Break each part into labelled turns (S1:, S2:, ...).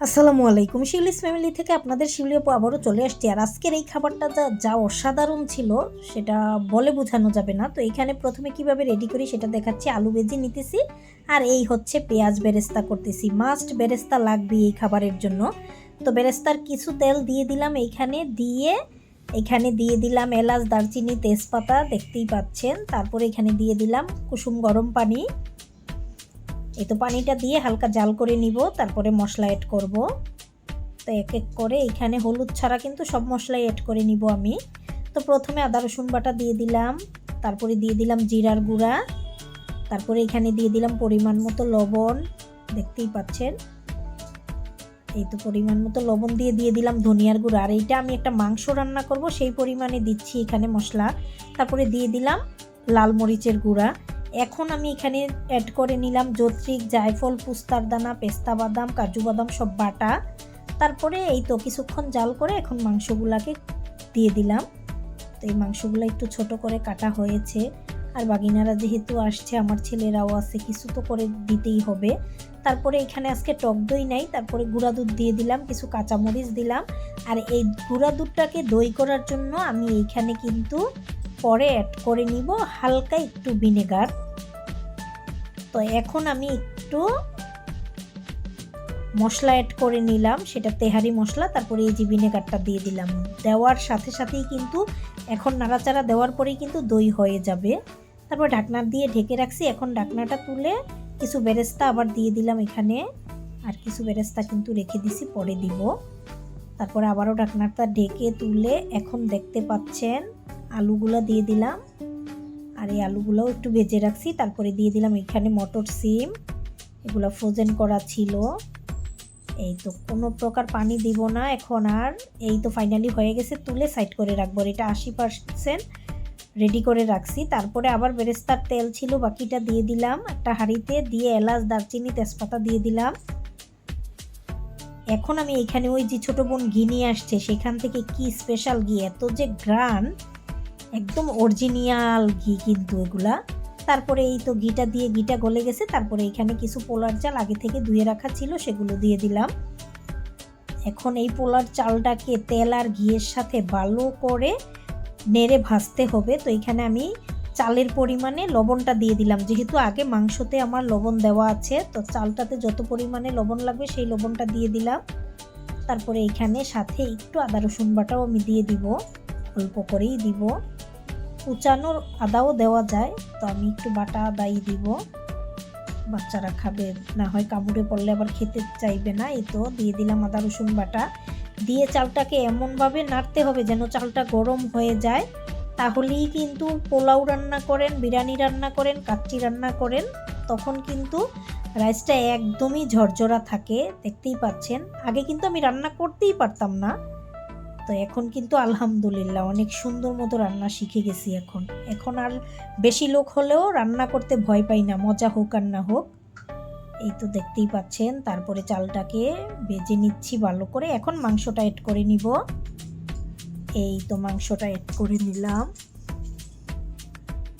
S1: আসসালামু আলাইকুম। শিউলিস ফ্যামিলি থেকে আপনাদের শিউলি আপু আবারও চলে আসছি। আর আজকের এই খাবারটা যা যা অসাধারণ ছিল, সেটা বলে বোঝানো যাবে না। তো এখানে প্রথমে কীভাবে রেডি করি সেটা দেখাচ্ছি। আলু ভেজে নিতেছি। আর এই হচ্ছে পেঁয়াজ বেরেস্তা করতেছি। মাস্ট বেরেস্তা লাগবে এই খাবারের জন্য। তো বেরেস্তার কিছু তেল দিয়ে দিলাম এইখানে দিয়ে এখানে দিয়ে দিলাম এলাচ, দারচিনি, তেজপাতা, দেখতেই পাচ্ছেন। তারপরে এখানে দিয়ে দিলাম কুসুম গরম পানি। এই তো পানিটা দিয়ে হালকা জাল করে নিব, তারপরে মশলা অ্যাড করব। তো এক এক করে এখানে হলুদ ছাড়া কিন্তু সব মশলাই অ্যাড করে নিব আমি। তো প্রথমে আদা, রসুন বাটা দিয়ে দিলাম, তারপরে দিয়ে দিলাম জিরার গুঁড়া, তারপরে এখানে দিয়ে দিলাম পরিমাণ মতো লবণ, দেখতেই পাচ্ছেন? এই তো পরিমাণ মতো লবণ দিয়ে দিয়ে দিলাম ধনিয়ার গুঁড়া। আর এইটা আমি একটা মাংস রান্না করব, সেই পরিমাণে দিচ্ছি এখানে মশলা। তারপরে দিয়ে দিলাম লাল মরিচের গুঁড়া। এখন আমি এখানে অ্যাড করে নিলাম জত্রিক জায়ফল, পুস্তার দানা, পেস্তা বাদাম, কাজু বাদাম, সব বাটা। তারপরে এই তো কিছুক্ষণ জাল করে এখন মাংসগুলাকে দিয়ে দিলাম। তো এই মাংসগুলো একটু ছোট করে কাটা হয়েছে। আর বাগিনারা যেহেতু আসছে, আমার ছেলেরাও আছে, কিছু তো করে দিতেই হবে। তারপরে এখানে আজকে টক দই নাই, তারপরে গুঁড়া দুধ দিয়ে দিলাম, কিছু কাঁচামরিচ দিলাম। আর এই গুঁড়া দুধটাকে দই করার জন্য আমি এইখানে কিন্তু পরে অ্যাড করে নিব হালকা একটু ভিনেগার তো এখন আমি একটু মশলা অ্যাড করে নিলাম, সেটা তেহারি মশলা, তারপরে এই যে ভিনেগারটা দিয়ে দিলাম। দেওয়ার সাথে সাথেই কিন্তু এখন নাড়াচাড়া দেওয়ার পরেই কিন্তু দই হয়ে যাবে। তারপর ঢাকনা দিয়ে ঢেকে রাখছি, এখন ঢাকনাটা তুলে কিছু বেরেস্তা আবার দিয়ে দিলাম এখানে। আর কিছু বেরেস্তা কিন্তু রেখে দিছি, পরে দিব। তারপরে আবারও ঢাকনাটা ঢেকে তুলে এখন দেখতে পাচ্ছেন আলুগুলো দিয়ে দিলাম। আর এই আলুগুলোও একটু ভেজে রাখছি। তারপরে দিয়ে দিলাম এখানে মটর সিম। এগুলো ফ্রোজেন করা ছিল। এই তো, কোনো প্রকার পানি দিব না এখন আর। এই তো ফাইনালি হয়ে গেছে, তুলে সাইড করে রাখব। এটা আশি পার্সেন্ট রেডি করে রাখছি। তারপরে আবার বেরেস্তার তেল ছিল, বাকিটা দিয়ে দিলাম একটা হাঁড়িতে। দিয়ে এলাচ, দারচিনি, তেজপাতা দিয়ে দিলাম। এখন আমি এখানে ওই যে ছোটো বোন ঘি নিয়ে আসছে, সেখান থেকে কি স্পেশাল ঘি? এত যে গ্রান একদম অরিজিনাল ঘি কিন্তু এগুলা। তারপরে এই তো ঘিটা দিয়ে ঘিটা গলে গেছে, তারপরে এখানে কিছু পোলার চাল আগে থেকে ধুয়ে রাখা ছিল, সেগুলো দিয়ে দিলাম। এখন এই পোলার চালটাকে তেল আর ঘিয়ের সাথে ভালো করে নেড়ে ভাজতে হবে। তো এখানে আমি চালের পরিমাণে লবণটা দিয়ে দিলাম। যেহেতু আগে মাংসতে আমার লবণ দেওয়া আছে, তো চালটাতে যত পরিমাণে লবণ লাগবে সেই লবণটা দিয়ে দিলাম। তারপরে এখানে সাথে একটু আদা রসুন বাটাও আমি দিয়ে দিব, অল্প করেই দিব। কুচানোর আদাও দেওয়া যায়, তো আমি একটু বাটা আদাই দিব। বাচ্চারা খাবে, না হয় কামড়ে পড়লে আবার খেতে চাইবে না, এই তো দিয়ে দিলাম আদা, রসুন বাটা। দিয়ে চালটাকে এমনভাবে নাড়তে হবে যেন চালটা গরম হয়ে যায়। তাহলেই কিন্তু পোলাও রান্না করেন, বিরিয়ানি রান্না করেন, কাচ্চি রান্না করেন, তখন কিন্তু রাইসটা একদমই ঝরঝরা থাকে, দেখতেই পাচ্ছেন। আগে কিন্তু আমি রান্না করতেই পারতাম না। তো এখন কিন্তু আলহামদুলিল্লাহ অনেক সুন্দর মতো রান্না শিখে গেছি এখন। এখন আর বেশি লোক হলেও রান্না করতে ভয় পাই না, মজা হোক আর না হোক। এই তো দেখতেই পাচ্ছেন, তারপরে চালটাকে বেজে নিচ্ছি ভালো করে। এখন মাংসটা এড করে নিব। এই তো মাংসটা এড করে নিলাম।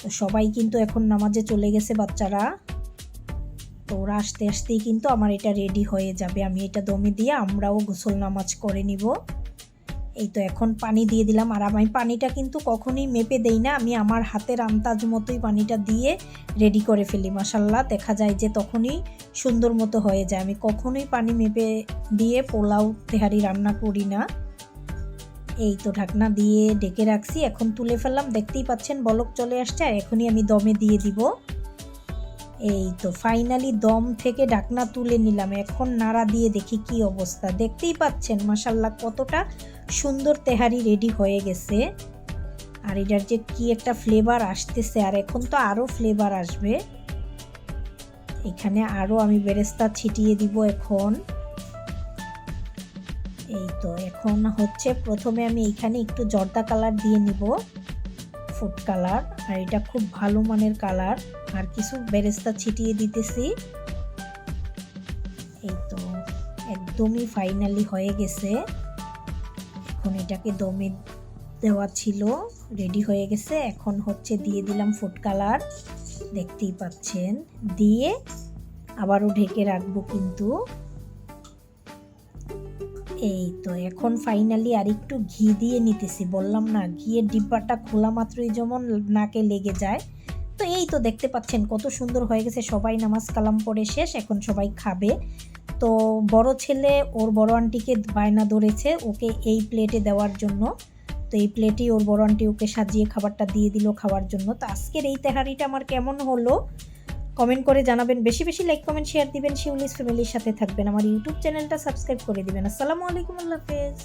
S1: তো সবাই কিন্তু এখন নামাজে চলে গেছে বাচ্চারা। তো ওরা আসতে আসতেই কিন্তু আমার এটা রেডি হয়ে যাবে। আমি এটা দমে দিয়ে আমরাও গোসল নামাজ করে নিব। এই তো এখন পানি দিয়ে দিলাম। আর আমি পানিটা কিন্তু কখনোই মেপে দেই না। আমি আমার হাতের আন্দাজ মতোই পানিটা দিয়ে রেডি করে ফেলি। মাসাল্লাহ দেখা যায় যে তখনই সুন্দর মতো হয়ে যায়। আমি কখনোই পানি মেপে দিয়ে পোলাও তেহারি রান্না করি না। এই তো ঢাকনা দিয়ে ডেকে রাখছি। এখন তুলে ফেললাম। দেখতেই পাচ্ছেন বলক চলে আসছে। আর এখনই আমি দমে দিয়ে দিব। এই তো ফাইনালি দম থেকে ঢাকনা তুলে নিলাম। এখন নাড়া দিয়ে দেখি কি অবস্থা। দেখতেই পাচ্ছেন মাসাল্লাহ কতটা সুন্দর তেহারি রেডি হয়ে গেছে। আর এটার যে কি একটা ফ্লেভার আসতেছে, আর এখন তো আরও ফ্লেভার আসবে। এখানে আরও আমি বেরেস্তা ছিটিয়ে দিব এখন। এই তো, এখন হচ্ছে প্রথমে আমি এখানে একটু জর্দা কালার দিয়ে নিব ফুড কালার আর এটা খুব ভালো মানের কালার আর কিছু বেরেস্তা ছিটিয়ে দিতেছি। এই তো, একদমই ফাইনালি হয়ে গেছে। এখন এটাকে দমে দেওয়া ছিল রেডি হয়ে গেছে। এখন হচ্ছে দিয়ে দিলাম ফুড কালার দেখতেই পাচ্ছেন। দিয়ে আবারও ঢেকে রাখব কিন্তু। এই তো, এখন ফাইনালি আর একটু ঘি দিয়ে নিতেছি। বললাম না, ঘিয়ের ডিব্বাটা খোলা মাত্রই যেমন নাকে লেগে যায়। তো এই তো দেখতে পাচ্ছেন কত সুন্দর হয়ে গেছে। সবাই নামাজ কালাম পড়ে শেষ, এখন সবাই খাবে। তো বড় ছেলে ওর বড় আন্টিকে বায়না ধরেছে ওকে এই প্লেটে দেওয়ার জন্য। তো এই প্লেটেই ওর বড় আন্টি ওকে সাজিয়ে খাবারটা দিয়ে দিল খাওয়ার জন্য। তো আজকের এই তেহারিটা আমার কেমন হলো? কমেন্ট করে জানাবেন। বেশি বেশি লাইক কমেন্ট শেয়ার দিবেন। শিউলিস ফ্যামিলির সাথে থাকবেন। আমার ইউটিউব চ্যানেলটা সাবস্ক্রাইব করে দিবেন। আসসালামু আলাইকুম, আল্লাহ হাফেজ।